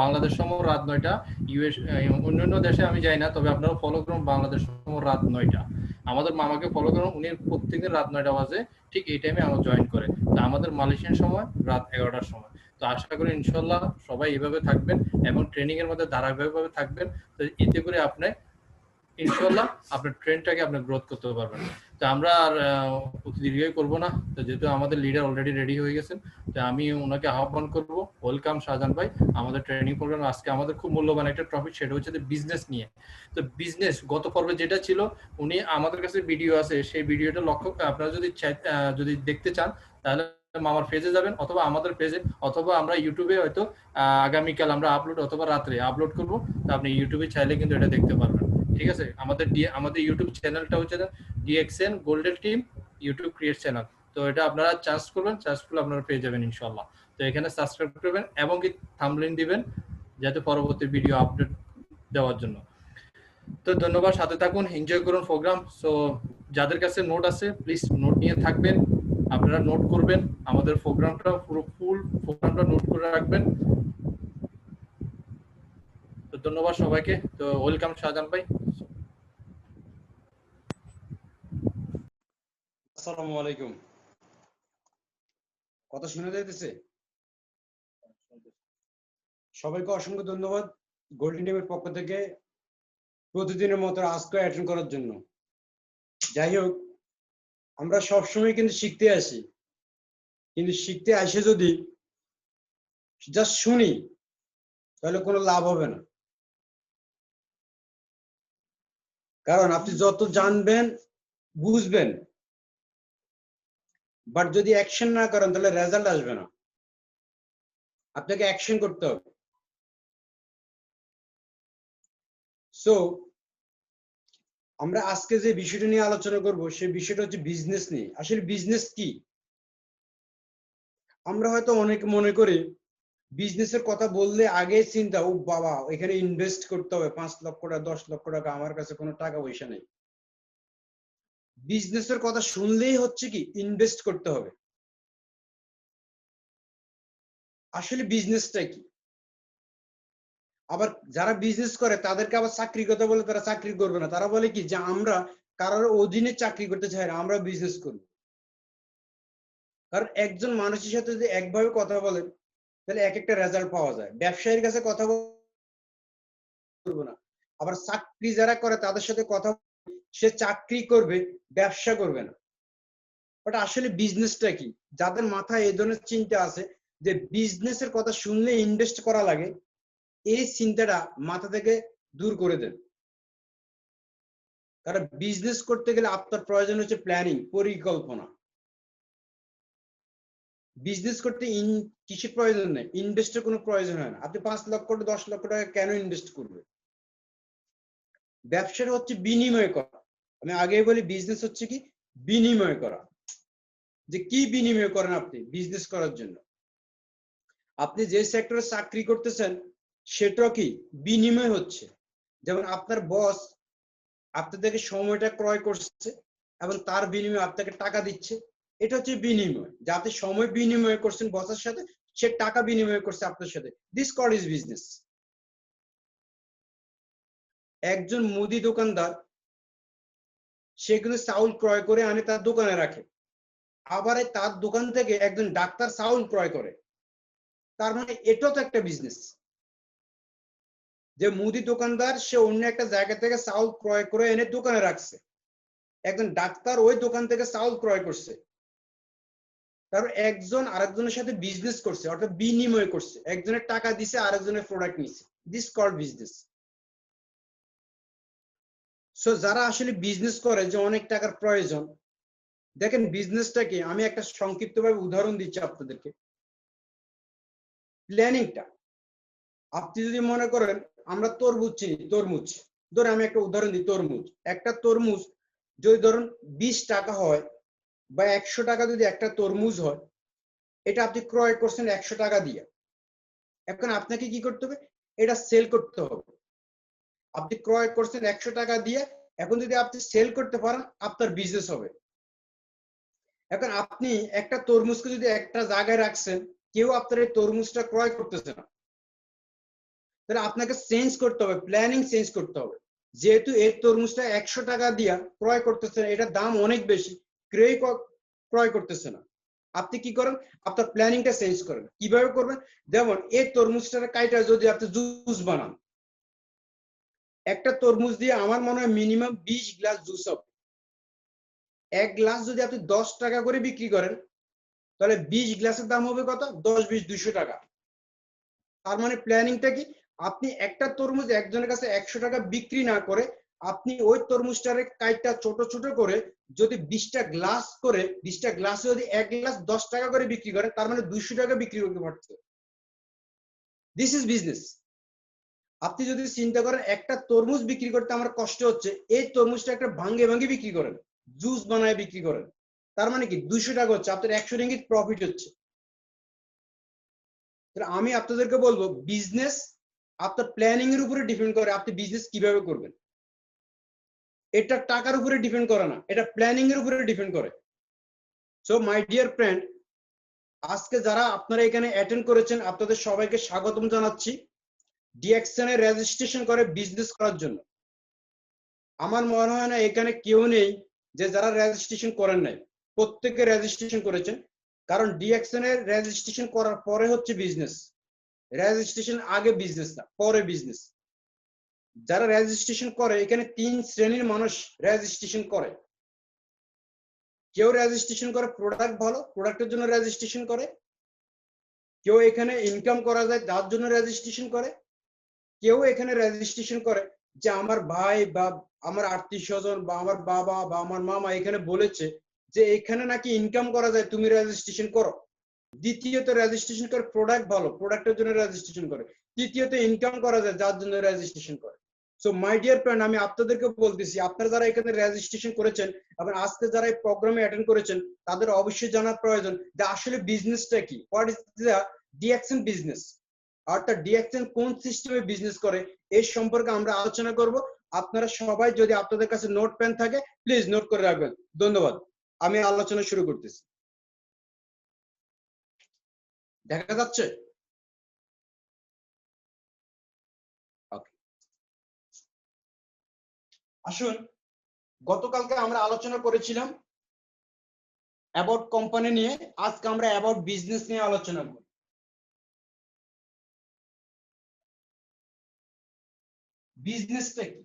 বাংলাদেশ সময় রাত নয়টা ইউএস অন্যান্য দেশে আমি যাই না, তবে আপনারা ফলো করুন বাংলাদেশ সময় রাত নয়টা। আমাদের মামাকে ফলো করুন, উনি প্রত্যেকদিন রাত নয়টা বাজে, ঠিক এই টাইমে আমার জয়েন করে। তা আমাদের মালয়েশিয়ান সময়, রাত এগারোটার সময়। তো আশা করি ইনশাল্লাহ সবাই এভাবে থাকবেন এবং ট্রেনিং এর মধ্যে ধারাবাহিকভাবে থাকবেন। তো এতে করে আপনি ইনশাল্লাহ আপনার ট্রেনটাকে আপনি গ্রোথ করতে পারবেন। তো আমরা আর দীর্ঘই করব না। তো যেহেতু আমাদের লিডার অলরেডি রেডি হয়ে গেছেন, তো আমি ওনাকে আহ্বান করব ওয়েলকাম শাহজাহান ভাই, আমাদের ট্রেনিং প্রোগ্রাম আজকে আমাদের খুব মূল্যবান একটা টপিক সেটা হচ্ছে বিজনেস নিয়ে। তো বিজনেস গত পর্বে যেটা ছিল, উনি আমাদের কাছে ভিডিও আছে, সেই ভিডিওটা লক্ষ্য, আপনারা যদি যদি দেখতে চান, তাহলে আমার পেজে যাবেন, অথবা আমাদের পেজে অথবা আমরা ইউটিউবে হয়তো আগামীকাল আমরা আপলোড অথবা রাত্রে আপলোড করব। আপনি ইউটিউবে চাইলে কিন্তু এটা দেখতে পারবেন। ঠিক আছে? আমাদের আমাদের ইউটিউব চ্যানেলটা হচ্ছে DXN golden team YouTube create channel তো এটা আপনারা চার্জ করবেন, চার্জ করলে আপনারা পেয়ে যাবেন ইনশাল্লাহ তো এখানে সাবস্ক্রাইব করবেন এবং কি থামলিন দিবেন যাতে পরবর্তী ভিডিও আপডেট দেওয়ার জন্য। তো ধন্যবাদ, সাথে থাকুন এনজয় করুন প্রোগ্রাম সো যাদের কাছে নোট আছে প্লিজ নোট নিয়ে থাকবেন। আপনারা নোট করবেন। আমাদের প্রোগ্রামটা পুরো ফুল প্রোগ্রামটা নোট করে রাখবেন। ধন্যবাদ সবাইকে। তো ওয়েলকাম শাহজাহান ভাই। আসসালামু আলাইকুম। কথা শোনা যাইতেছে? সবাইকে অসংখ্য ধন্যবাদ গোল্ডেন টিমের পক্ষ থেকে প্রতিদিনের মতো আজকে অ্যাটেন্ড করার জন্য। যাই হোক, আমরা সবসময় কিন্তু শিখতে আসি। কিন্তু শিখতে আসে যদি জাস্ট শুনি, তাহলে কোনো লাভ হবে না। কারণ আপনি যত জানবেন, বুঝবেন। বাট যদি অ্যাকশন না করেন, তাহলে রেজাল্ট আসবে না। আপনাকে অ্যাকশন করতে হবে। সো আমরা আজকে যে বিষয়টা নিয়ে আলোচনা করব সেই বিষয়টা হচ্ছে বিজনেস নিয়ে। আসলে বিজনেস কি? আমরা হয়তো অনেক মনে করি বিজনেসের কথা বললে আগে চিন্তা ও বাবা, এখানে ইনভেস্ট করতে হবে, পাঁচ লক্ষ টাকা, দশ লক্ষ টাকা, আমার কাছে কোনো টাকা পয়সা নেই। বিজনেসের কথা শুনলেই হচ্ছে কি ইনভেস্ট করতে হবে। আসলে বিজনেসটা কি? আবার যারা বিজনেস করে, তাদেরকে আবার চাকরি কথা বলে তারা চাকরি করবে না। তারা বলে কি, যে আমরা কারোর অধীনে চাকরি করতে চাই না, আমরা বিজনেস করব। কারণ একজন মানুষের সাথে যদি একভাবে কথা বলেন তাহলে এক একটা রেজাল্ট পাওয়া যায়। ব্যবসায়ীর কাছে কথা বলব না। আবার চাকরি যারা করে তাদের সাথে কথা সে চাকরি করবে, ব্যবসা করবে না। বাট আসলে বিজনেসটা কি? যাদের মাথায় এই ধরনের চিন্তা আছে যে বিজনেসের কথা শুনলে ইনভেস্ট করা লাগে, এই চিন্তাটা মাথা থেকে দূর করে দেন। কারণ বিজনেস করতে গেলে আপনার প্রয়োজন হচ্ছে প্ল্যানিং পরিকল্পনা। বিজনেস করতে ইন কিসের প্রয়োজন নেই। ইনভেস্টের কোনো প্রয়োজন হয় না। আপনি পাঁচ লক্ষ দশ লক্ষ টাকা কেন ইনভেস্ট করবেন? ব্যবসাটা হচ্ছে বিনিময় করা। আমি আগে বলি বিজনেস হচ্ছে কি? বিনিময় করা। যে কি বিনিময় করেন আপনি বিজনেস করার জন্য? আপনি যে সেক্টরে চাকরি করতেছেন, সেটাও কি? বিনিময় হচ্ছে। যেমন আপনার বস আপনাদেরকে সময়টা ক্রয় করছে এবং তার বিনিময়ে আপনাকে টাকা দিচ্ছে। এটা হচ্ছে বিনিময়। যাতে সময় বিনিময় করছেন বসের সাথে, সে টাকা বিনিময় করছে আপনার সাথে। দিস কল ইজ বিজনেস একজন মুদি দোকানদার, সে কিন্তু চাউল ক্রয় করে আনে তার দোকানে রাখে। আবার তার দোকান থেকে একজন ডাক্তার চাউল ক্রয় করে। তার মানে এটাও তো একটা বিজনেস যে মুদি দোকানদার, সে অন্য একটা জায়গা থেকে চাউল ক্রয় করে এনে দোকানে রাখছে। একজন ডাক্তার ওই দোকান থেকে চাউল ক্রয় করছে। তারপর একজন আরেকজনের সাথে বিজনেস করছে, অর্থাৎ বিনিময় করছে। একজনের টাকা দিছে, আরেকজনের প্রোডাক্ট নিছে। দিস কল বিজনেস সো যারা আসলে বিজনেস করে যে অনেক টাকার প্রয়োজন, দেখেন বিজনেসটাকে আমি একটা সংক্ষিপ্তভাবে উদাহরণ দিচ্ছি আপনাদেরকে। প্ল্যানিংটা আপনি যদি মনে করেন, আমরা তরমুজ চিনি, তরমুজ। ধরে আমি একটা উদাহরণ দিই, তরমুজ। একটা তরমুজ, যদি ধরুন বিশ টাকা হয় বা একশো টাকা যদি একটা তরমুজ হয়, এটা আপনি ক্রয় করছেন একশো টাকা দিয়ে। এখন আপনাকে কি করতে হবে? এটা সেল করতে হবে। আপনি ক্রয় করছেন একশো টাকা দিয়ে, এখন যদি আপনি সেল করতে পারেন, আপনার বিজনেস হবে। এখন আপনি একটা তরমুজকে যদি একটা জায়গায় রাখছেন, কেউ আপনার এই তরমুজটা ক্রয় করতেছে না। তাহলে আপনাকে চেঞ্জ করতে হবে প্ল্যানিং চেঞ্জ করতে হবে। যেহেতু এই তরমুজটা একশো টাকা দিয়া ক্রয় করতেছে এটার দাম অনেক বেশি ক্রয় ক্রয় করতেছে না। আপনি কি করেন? আপনার প্ল্যানিংটা চেঞ্জ করেন। কীভাবে করবেন? যেমন, এই তরমুজটার কাইটা যদি আপনি জুস বানান, একটা তরমুজ দিয়ে আমার মনে হয় মিনিমাম বিশ গ্লাস জুস হবে। এক গ্লাস যদি আপনি দশ টাকা করে বিক্রি করেন, তাহলে বিশ গ্লাসের দাম হবে কত? দশ, বিশ, দুইশো টাকা। তার মানে প্ল্যানিংটা কি? আপনি একটা তরমুজ একজনের কাছে একশো টাকা বিক্রি না করে আপনি ওই তরমুজটারে কাইটটা ছোট ছোট করে যদি বিশটা গ্লাস করে, বিশটা গ্লাসে যদি এক গ্লাস দশ টাকা করে বিক্রি করে, তার মানে দুইশো টাকা বিক্রি করতে পারছে। দিস ইজ বিজনেস আপনি যদি চিন্তা করেন, একটা তরমুজ বিক্রি করতে আমার কষ্ট হচ্ছে, এই তরমুজটা একটা ভাঙ্গে ভাঙ্গে বিক্রি করেন, জুস বানায় বিক্রি করেন, তার মানে কি দুইশো টাকা হচ্ছে, আপনার একশো রিঙ্গিত প্রফিট হচ্ছে। আমি আপনাদেরকে বলব বিজনেস আপনার প্ল্যানিং এর উপরে ডিপেন্ড করে, আপনি বিজনেস কীভাবে করবেন। এটা টাকার উপরে ডিপেন্ড করে না, এটা প্ল্যানিং এর উপরে ডিপেন্ড করে। সো মাই ডিয়ার ফ্রেন্ড আজকে যারা আপনারা এখানে অ্যাটেন্ড করেছেন, আপনাদের সবাইকে স্বাগতম জানাচ্ছি ডিএকশন এ রেজিস্ট্রেশন করে বিজনেস করার জন্য। আমার মনে হয় না এখানে কেউ নেই যে যারা রেজিস্ট্রেশন করেন নাই প্রত্যেকে রেজিস্ট্রেশন করেছেন, কারণ ডিএকশন এর রেজিস্ট্রেশন করার পরে হচ্ছে বিজনেস রেজিস্ট্রেশন আগে বিজনেস না, পরে বিজনেস যারা রেজিস্ট্রেশন করে, এখানে তিন শ্রেণির মানুষ রেজিস্ট্রেশন করে। কেউ রেজিস্ট্রেশন করে প্রোডাক্ট ভালো প্রোডাক্টের জন্য রেজিস্ট্রেশন করে। কেউ এখানে ইনকাম করা যায়, তার জন্য রেজিস্ট্রেশন করে। কেউ এখানে রেজিস্ট্রেশন করে যে আমার ভাই বা আমার আত্মীয় স্বজন বা আমার বাবা বা আমার মামা এখানে বলেছে যে এখানে নাকি ইনকাম করা যায়, তুমি রেজিস্ট্রেশন করো। দ্বিতীয়ত রেজিস্ট্রেশন করে প্রোডাক্ট ভালো প্রোডাক্টের জন্য রেজিস্ট্রেশন করে। তৃতীয়ত ইনকাম করা যায়, যার জন্য রেজিস্ট্রেশন করে। সো মাই ডিয়ার ফ্রেন্ড আমি আপনাদেরকে বলতেছি, আপনারা যারা এখানে রেজিস্ট্রেশন করেছেন এবং আজকে যারা এই প্রোগ্রামে অ্যাটেন্ড করেছেন, তাদের অবশ্যই জানার প্রয়োজন যে আসলে বিজনেসটা কি? What is the DXN business অর্থাৎ ডিএকশন কোন সিস্টেমে বিজনেস করে? এই সম্পর্কে আমরা আলোচনা করব। আপনারা সবাই যদি আপনাদের কাছে নোট পেন থাকে প্লিজ নোট করে রাখবেন। ধন্যবাদ। আমি আলোচনা শুরু করতেছি। দেখা যাচ্ছে? আসুন, গতকালকে আমরা আলোচনা করেছিলাম অ্যাবাউট কোম্পানি নিয়ে, আজকে আমরা অ্যাবাউট বিজনেস নিয়ে আলোচনা করি। বিজনেসটা কি?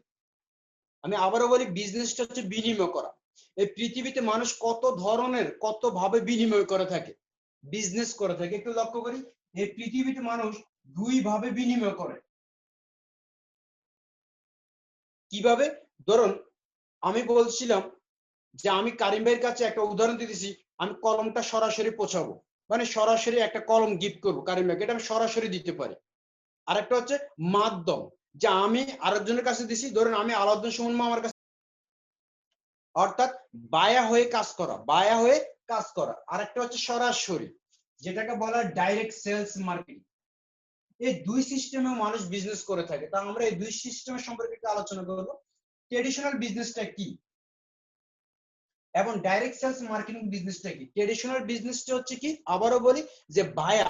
আমি আবারও বলি বিজনেসটা হচ্ছে বিনিময় করা। এই পৃথিবীতে মানুষ কত ধরনের কত ভাবে বিনিময় করে থাকে বিজনেস করে থাকে, একটু লক্ষ্য করি, এই পৃথিবীতে মানুষ দুই ভাবে বিনিময় করে। কীভাবে? ধরুন, আমি বলছিলাম যে আমি কারিম ভাইয়ের কাছে একটা উদাহরণ দিতেছি আমি কলমটা সরাসরি পৌঁছাবো। মানে সরাসরি একটা কলম গিফট করব কারিম ভাইকে এটা আমি সরাসরি দিতে পারি। আর একটা হচ্ছে মাধ্যম, যে আমি আরেকজনের কাছে দিছি, ধরুন আমি আলাউদ্দিন সুমন আমার কাছে অর্থাৎ বায়া হয়ে কাজ করা, বায়া হয়ে কাজ করা। আর একটা হচ্ছে সরাসরি, যেটাকে বলা ডাইরেক্ট সেলস মার্কেটিং এই দুই সিস্টেমে মানুষ বিজনেস করে থাকে, তা আমরা এই দুই সিস্টেমের সম্পর্কে একটু আলোচনা করব। ট্রেডিশনাল বিজনেসটা কি? এবং ডাইরেক্ট সেলস মার্কেটিং বিজনেসটা কি? ট্রেডিশনাল বিজনেসটা হচ্ছে কি? আবারও বলি যে বায়া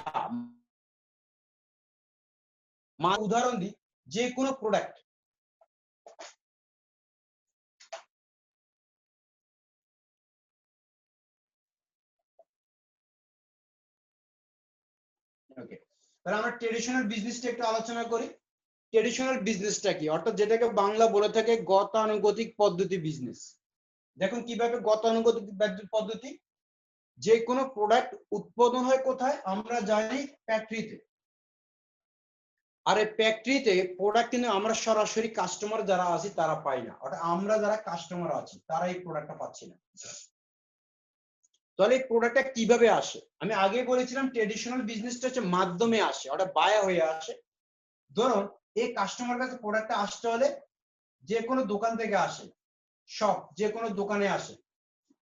উদাহরণ দিই, যে কোনো প্রোডাক্ট ওকে তাহলে আমরা ট্রেডিশনাল বিজনেসটা একটু আলোচনা করি। ট্রেডিশনাল বিজনেসটা কি? অর্থাৎ যেটাকে বাংলা বলে থাকে গতানুগতিক পদ্ধতি বিজনেস দেখুন কীভাবে গতানুগতিক পদ্ধ- পদ্ধতি? যে কোনো প্রোডাক্ট উৎপাদন হয় কোথায়? আমরা জানি ফ্যাক্টরিতে আর এই ফ্যাক্টরিতে প্রোডাক্ট কিন্তু আমরা সরাসরি কাস্টমার যারা আছি তারা পাই না। অর্থাৎ আমরা যারা কাস্টমার আছি, তারা এই প্রোডাক্টটা পাচ্ছি না। তাহলে এই প্রোডাক্টটা কীভাবে আসে? আমি আগে বলেছিলাম ট্রেডিশনাল বিজনেসটা হচ্ছে মাধ্যমে আসে, অর্থাৎ বায়া হয়ে আসে। ধরুন এই কাস্টমার কাছে প্রোডাক্টটা আসতে হলে যে কোনো দোকান থেকে আসে শপ যে কোনো দোকানে আসে।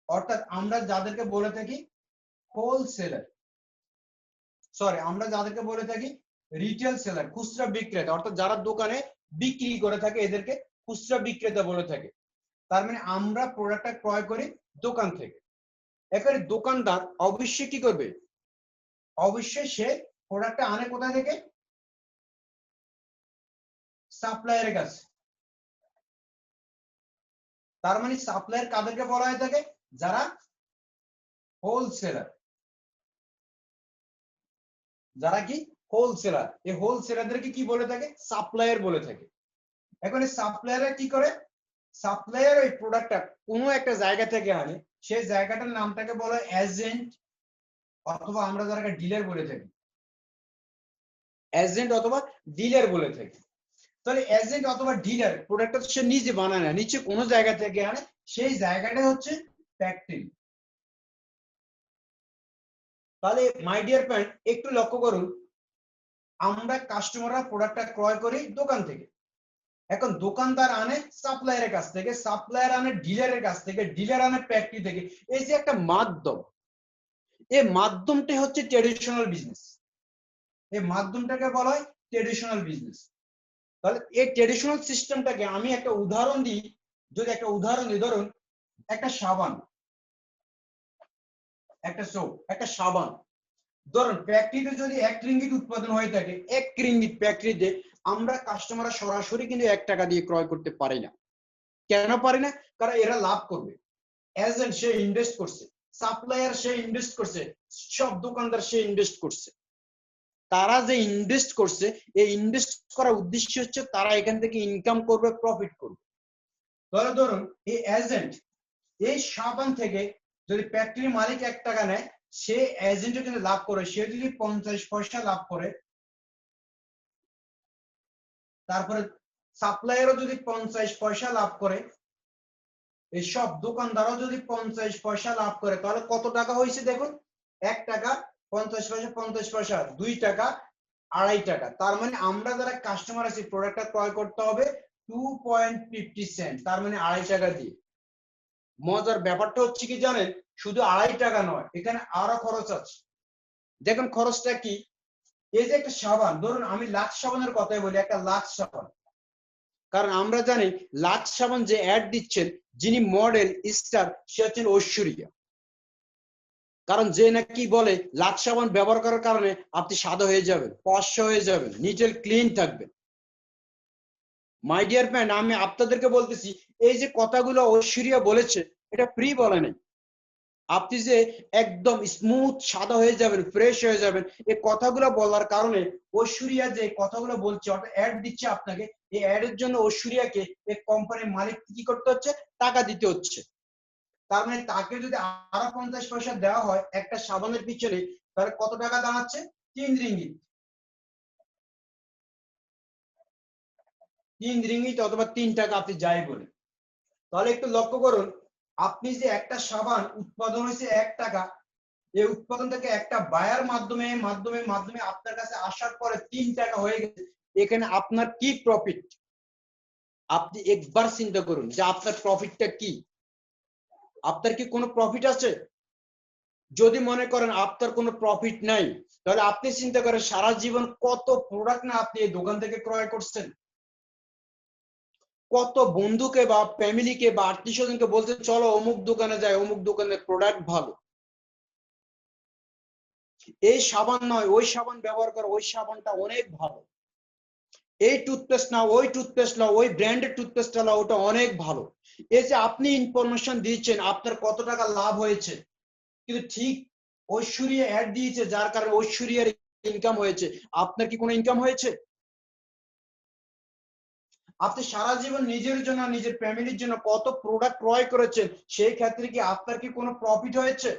অর্থাৎ আমরা যাদেরকে বলে থাকি হোলসেলার সরি আমরা যাদেরকে বলে থাকি রিটেল সেলার খুচরা বিক্রেতা, অর্থাৎ যারা দোকানে বিক্রি করে থাকে, এদেরকে খুচরা বিক্রেতা বলে থাকে। তার মানে আমরা প্রোডাক্টটা ক্রয় করি দোকান থেকে। এখানে দোকানদার অবশ্যই কি করবে? অবশ্যই সে প্রোডাক্টটা আনে কোথা থেকে? সাপ্লায়ারের কাছে। তার মানে সাপ্লায়ার কাদেরকে বলা হয়ে থাকে যারা হোলসেলার যারা কি? হোলসেলার এই হোলসেলারদেরকে কি বলে থাকে? সাপ্লায়ার বলে থাকে। এখন এই সাপ্লায়াররা কি করে? সাপ্লায়ার ওই প্রোডাক্টটা কোনো একটা জায়গা থেকে আনে, সেই জায়গাটার নামটাকে বলে এজেন্ট অথবা আমরা যারা ডিলার বলে থাকি। এজেন্ট অথবা ডিলার বলে থাকি। তাহলে এজেন্ট অথবা ডিলার প্রোডাক্টটা সে নিজে বানায় না নিচে কোনো জায়গা থেকে আনে, সেই জায়গাটা হচ্ছে ফ্যাক্টরি তাহলে মাই ডিয়ার ফ্রেন্ড একটু লক্ষ্য করুন, আমরা কাস্টমাররা প্রোডাক্টটা ক্রয় করি দোকান থেকে। এখন দোকানদার আনে সাপ্লায়ারের কাছ থেকে সাপ্লায়ার আনে ডিলারের কাছ থেকে ডিলার আনে ফ্যাক্টরি থেকে। এই যে একটা মাধ্যম, এই মাধ্যমটা হচ্ছে ট্রেডিশনাল বিজনেস এই মাধ্যমটাকে বলা হয় ট্রেডিশনাল বিজনেস তাহলে এই ট্রেডিশনাল সিস্টেমটাকে আমি একটা উদাহরণ দিই। যদি একটা উদাহরণ দিই, ধরুন, একটা সাবান, একটা সোপ একটা সাবান। ধরুন ফ্যাক্টরিতে যদি এক রিঙ্গিত উৎপাদন হয়ে থাকে, এক রিঙ্গিত ফ্যাক্টরিতে আমরা কাস্টমাররা সরাসরি কিন্তু এক টাকা দিয়ে ক্রয় করতে পারি না। কেন পারি না? কারণ এরা লাভ করবে। এজেন্ট সে ইনভেস্ট করছে সাপ্লায়ার সে ইনভেস্ট করছে, সব দোকানদার সে ইনভেস্ট করছে। তারা যে ইনভেস্ট করছে, এই ইনভেস্ট করার উদ্দেশ্য হচ্ছে তারা এখান থেকে ইনকাম করবে প্রফিট করবে। ধরো, ধরুন, এই এজেন্ট এই সাবান থেকে যদি ফ্যাক্টরি মালিক এক টাকা নেয়, সে এজেন্টও কিন্তু লাভ করে, সে যদি পঞ্চাশ পয়সা লাভ করে, তারপরে সাপ্লায়ারও যদি পঞ্চাশ পয়সা লাভ করে, এই সব দোকানদারও যদি পঞ্চাশ পয়সা লাভ করে, তাহলে কত টাকা হয়েছে দেখুন? এক টাকা পঞ্চাশ পয়সা পঞ্চাশ পয়সা, দুই টাকা, আড়াই টাকা। তার মানে আমরা যারা কাস্টমার আছি প্রোডাক্টটা ক্রয় করতে হবে টু পয়েন্ট ফিফটি সেন্ট তার মানে আড়াই টাকা দিয়ে। মজার ব্যাপারটা হচ্ছে কি জানেন? শুধু আড়াই টাকা নয়, এখানে আরও খরচ আছে। দেখুন খরচটা কি? এই যে একটা সাবান, ধরুন আমি লাক্স সাবানের কথাই বলি, একটা লাক্স সাবান। কারণ আমরা জানি, লাক্স সাবান যে অ্যাড দিচ্ছেন, যিনি মডেল স্টার সে হচ্ছেন ঐশ্বরিয়া। কারণ যে নাকি বলে লাক্স সাবান ব্যবহার করার কারণে আপনি সাদা হয়ে যাবেন, পশ্চ হয়ে যাবেন, নিটেল ক্লিন থাকবেন মাই ডিয়ার আমি আপনাদেরকে বলতেছি, এই যে কথাগুলো ঐশ্বরিয়া বলেছে, এটা ফ্রি বলে নাই। আপনি যে একদম স্মুথ সাদা হয়ে যাবেন ফ্রেশ হয়ে যাবেন, এই কথাগুলো বলার কারণে ঐশ্বরিয়া যে কথাগুলো বলছে, অর্থাৎ অ্যাড দিচ্ছে আপনাকে, এই অ্যাড এর জন্য ঐশ্বরিয়াকে, এই কোম্পানির মালিক কি করতে হচ্ছে? টাকা দিতে হচ্ছে। তার মানে তাকে যদি আরও পঞ্চাশ পয়সা দেওয়া হয় একটা সাবানের পিছনে, তাহলে কত টাকা দাঁড়াচ্ছে তিন রিঙ্গিত। তিন রিঙ্গিত অথবা তিন টাকা আপনি যাই বলেন। তাহলে একটু লক্ষ্য করুন, আপনি যে একটা সাবান উৎপাদন হয়েছে এক টাকা, এই উৎপাদন থেকে একটা বায়ার মাধ্যমে মাধ্যমে মাধ্যমে আপনার কাছে আসার পরে তিন টাকা হয়ে গেছে। এখানে আপনার কি প্রফিট আপনি একবার চিন্তা করুন যে আপনার প্রফিটটা কি? আপনার কি কোনো প্রফিট আছে? যদি মনে করেন আপনার কোনো প্রফিট নাই, তাহলে আপনি চিন্তা করেন সারা জীবন কত প্রোডাক্ট না আপনি এই দোকান থেকে ক্রয় করছেন? কত বন্ধুকে বা ফ্যামিলিকে বা আত্মীয় স্বজনকে বলছেন চলো অমুক দোকানে যায় অমুক দোকানের প্রোডাক্ট ভালো। এই সাবান নয়, ওই সাবান ব্যবহার করো, ওই সাবানটা অনেক ভালো। এই টুথপেস্ট না ওই টুথপেস্ট নাও, ওই ব্র্যান্ডের টুথপেস্টটা নাও, ওটা অনেক ভালো। এই যে আপনি ইনফরমেশন দিয়েছেন, আপনার কত টাকা লাভ হয়েছে? কিন্তু ঠিক ঐশ্বরিয়া অ্যাড দিয়েছে, যার কারণে ঐশ্বরিয়ার ইনকাম হয়েছে। আপনার কি কোনো ইনকাম হয়েছে? আপনি সারা জীবন নিজের জন্য নিজের ফ্যামিলির জন্য কত প্রোডাক্ট ক্রয় করেছেন, সেই ক্ষেত্রে কি আপনার কি কোনো প্রফিট হয়েছে?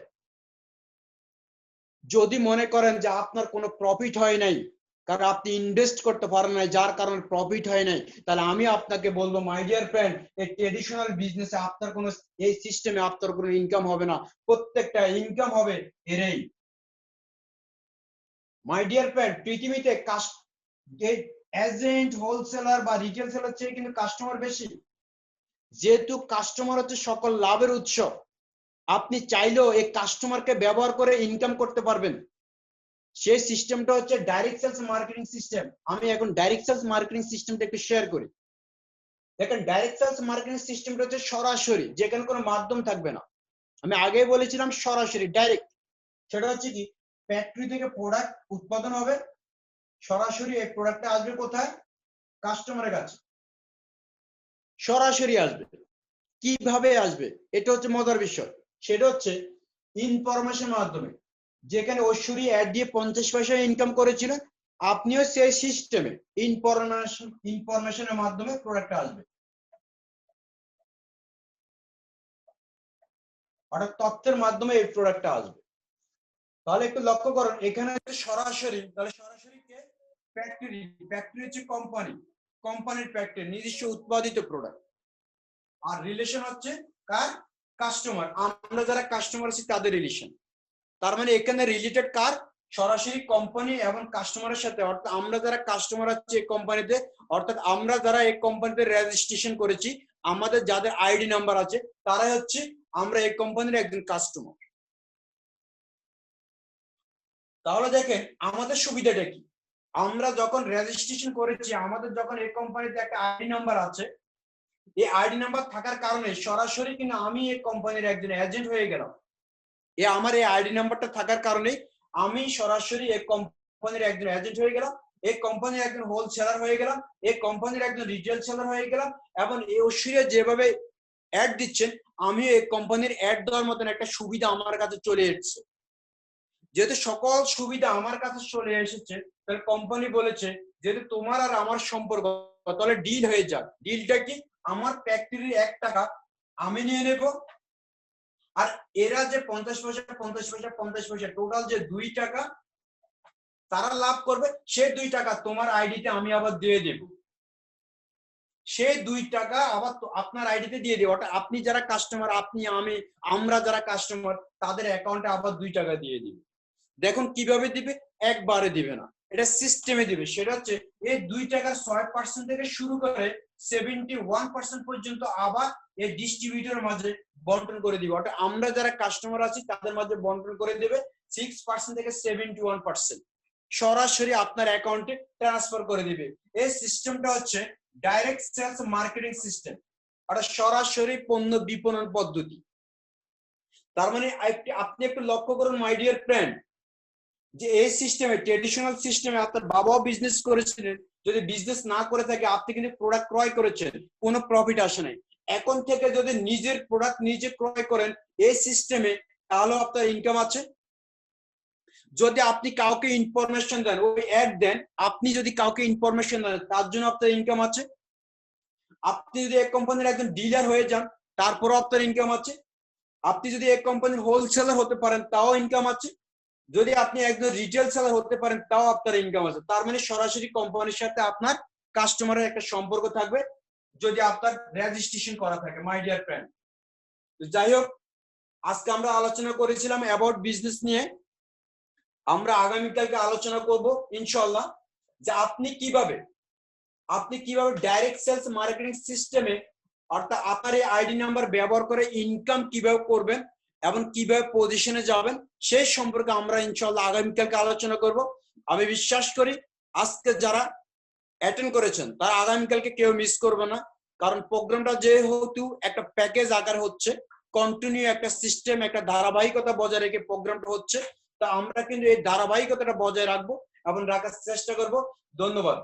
যদি মনে করেন যে আপনার কোনো প্রফিট হয় নাই কারণ আপনি ইনভেস্ট করতে পারেন নাই, যার কারণে প্রফিট হয় নাই। তাহলে আমি আপনাকে বলব মাই ডিয়ার ফ্রেন্ড এই ট্রেডিশনাল বিজনেসে আপনার কোনো, এই সিস্টেমে আপনার কোনো ইনকাম হবে না। প্রত্যেকটা ইনকাম হবে এরেই। মাই ডিয়ার ফ্রেন্ড পৃথিবীতে এজেন্ট হোলসেলার বা রিটেল সেলার চেয়ে কিন্তু কাস্টমার বেশি। যেহেতু কাস্টমার হচ্ছে সকল লাভের উৎস, আপনি চাইলেও এই কাস্টমারকে ব্যবহার করে ইনকাম করতে পারবেন। সেই সিস্টেমটা হচ্ছে ডাইরেক্ট সেলস মার্কেটিং সিস্টেম আমি এখন ডাইরেক্ট সেলস মার্কেটিং সিস্টেমটা একটু শেয়ার করি। দেখেন ডাইরেক্ট সেলস মার্কেটিং সিস্টেমটা হচ্ছে সরাসরি, যেখানে কোনো মাধ্যম থাকবে না। আমি আগেই বলেছিলাম সরাসরি ডাইরেক্ট সেটা হচ্ছে কি ফ্যাক্টরি থেকে প্রোডাক্ট উৎপাদন হবে, সরাসরি এই প্রোডাক্টটা আসবে কোথায়? কাস্টমারের কাছে। সরাসরি আসবে। কীভাবে আসবে? এটা হচ্ছে মজার বিষয়। সেটা হচ্ছে ইনফরমেশন মাধ্যমে। যেখানে ঐশ্বরী অ্যাড দিয়ে পঞ্চাশ পয়সা ইনকাম করেছিল, আপনিও সেই সিস্টেমে ইনফরমেশন ইনফরমেশনের মাধ্যমে প্রোডাক্টটা আসবে। অর্থাৎ তথ্যের মাধ্যমে এই প্রোডাক্টটা আসবে। তাহলে একটু লক্ষ্য করুন, এখানে সরাসরি, তাহলে সরাসরি কে? ফ্যাক্টরি ফ্যাক্টরি হচ্ছে কোম্পানি কোম্পানির ফ্যাক্টরি নিজস্ব উৎপাদিত প্রোডাক্ট আর রিলেশন হচ্ছে কার? কাস্টমার আমরা যারা কাস্টমার আছি তাদের রিলেশন তার মানে এখানে রিলেটেড কার সরাসরি কোম্পানি এবং কাস্টমারের সাথে, অর্থাৎ আমরা যারা কাস্টমার আছি এই কোম্পানিতে অর্থাৎ আমরা যারা এই কোম্পানিতে রেজিস্ট্রেশন করেছি, আমাদের যাদের আইডি নাম্বার আছে, তারাই হচ্ছে আমরা এই কোম্পানির একজন কাস্টমার তাহলে দেখেন আমাদের সুবিধাটা কি? আমরা যখন রেজিস্ট্রেশন করেছি, আমাদের যখন এই কোম্পানিতে একটা আইডি নাম্বার আছে, এই আইডি নাম্বার থাকার কারণে সরাসরি কিন্তু আমি এই কোম্পানির একজন এজেন্ট হয়ে গেলাম। এ আমার এই আইডি নাম্বারটা থাকার কারণে আমি সরাসরি এই কোম্পানির একজন এজেন্ট হয়ে গেলাম, এই কোম্পানির একজন হোলসেলার হয়ে গেলাম, এই কোম্পানির একজন রিটেল সেলার হয়ে গেলাম এবং এই ঐশ্বর্য যেভাবে অ্যাড দিচ্ছেন, আমি এই কোম্পানির অ্যাড দেওয়ার মতন একটা সুবিধা আমার কাছে চলে এসেছে। যেহেতু সকল সুবিধা আমার কাছে চলে এসেছে, তাহলে কোম্পানি বলেছে, যেহেতু তোমার আর আমার সম্পর্ক, তাহলে ডিল হয়ে যাক। ডিলটা কি? আমার ফ্যাক্টরির এক টাকা আমি নিয়ে নেব আর এরা যে পঞ্চাশ পয়সা পঞ্চাশ পয়সা পঞ্চাশ পয়সা টোটাল যে দুই টাকা, তারা লাভ করবে। সে দুই টাকা তোমার আইডিতে আমি আবার দিয়ে দেব। সে দুই টাকা আবার আপনার আইডিতে দিয়ে দেবো। অর্থাৎ আপনি যারা কাস্টমার আপনি, আমি, আমরা যারা কাস্টমার তাদের অ্যাকাউন্টে আবার দুই টাকা দিয়ে দিবে। দেখুন কীভাবে দিবে? একবারে দিবে না। এটা সিস্টেমে দিবে। সেটা হচ্ছে এই দুই টাকার ছয় পার্সেন্ট থেকে শুরু করে সেভেন্টি ওয়ান পার্সেন্ট পর্যন্ত আবার এই ডিস্ট্রিবিউটর মাঝে বন্টন করে দিবে। অর্থাৎ আমরা যারা কাস্টমার আছি, তাদের মাঝে বন্টন করে দেবে সিক্স পার্সেন্ট থেকে সেভেন্টি ওয়ান পার্সেন্ট সরাসরি আপনার অ্যাকাউন্টে ট্রান্সফার করে দিবে। এই সিস্টেমটা হচ্ছে ডাইরেক্ট সেলস মার্কেটিং সিস্টেম অর্থাৎ সরাসরি পণ্য বিপণন পদ্ধতি। তার মানে আপনি একটু লক্ষ্য করুন মাই ডিয়ার ফ্রেন্ড যে এই সিস্টেমে ট্রেডিশনাল সিস্টেমে আপনার বাবাও বিজনেস করেছিলেন যদি বিজনেস না করে থাকে, আপনি কিন্তু প্রোডাক্ট ক্রয় করেছেন, কোনো প্রফিট আসে নাই। এখন থেকে যদি নিজের প্রোডাক্ট নিজে ক্রয় করেন, এই সিস্টেমে তাহলেও আপনার ইনকাম আছে। যদি আপনি কাউকে ইনফরমেশন দেন, ওই অ্যাড দেন, আপনি যদি কাউকে ইনফরমেশন দেন, তার জন্য আপনার ইনকাম আছে। আপনি যদি এক কোম্পানির একজন ডিলার হয়ে যান, তারপরও আপনার ইনকাম আছে। আপনি যদি এক কোম্পানির হোলসেলার হতে পারেন, তাও ইনকাম আছে। যদি আপনি একজন রিটেল সেলার হতে পারেন, তাও আপনার ইনকাম আছে। তার মানে সরাসরি কোম্পানির সাথে আপনার কাস্টমারের একটা সম্পর্ক থাকবে, যদি আপনার রেজিস্ট্রেশন করা থাকে মাই ডিয়ার ফ্রেন্ড যাই হোক, আজকে আমরা আলোচনা করেছিলাম অ্যাবাউট বিজনেস নিয়ে। আমরা আগামীকালকে আলোচনা করব ইনশাল্লাহ যে আপনি কীভাবে আপনি কীভাবে ডাইরেক্ট সেলস মার্কেটিং সিস্টেমে অর্থাৎ আপনার এই আইডি নাম্বার ব্যবহার করে ইনকাম কীভাবে করবেন এবং কীভাবে পজিশনে যাবেন সেই সম্পর্কে আমরা ইনশাল্লাহ আগামীকালকে আলোচনা করব। আমি বিশ্বাস করি, আজকে যারা অ্যাটেন্ড করেছেন, তারা আগামীকালকে কেউ মিস করবে না। কারণ প্রোগ্রামটা যেহেতু একটা প্যাকেজ আকার হচ্ছে কন্টিনিউ একটা সিস্টেম একটা ধারাবাহিকতা বজায় রেখে প্রোগ্রামটা হচ্ছে, তা আমরা কিন্তু এই ধারাবাহিকতাটা বজায় রাখব এবং রাখার চেষ্টা করব। ধন্যবাদ।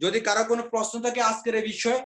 যদি কারও কোনো প্রশ্ন থাকে আজকের এই বিষয়ে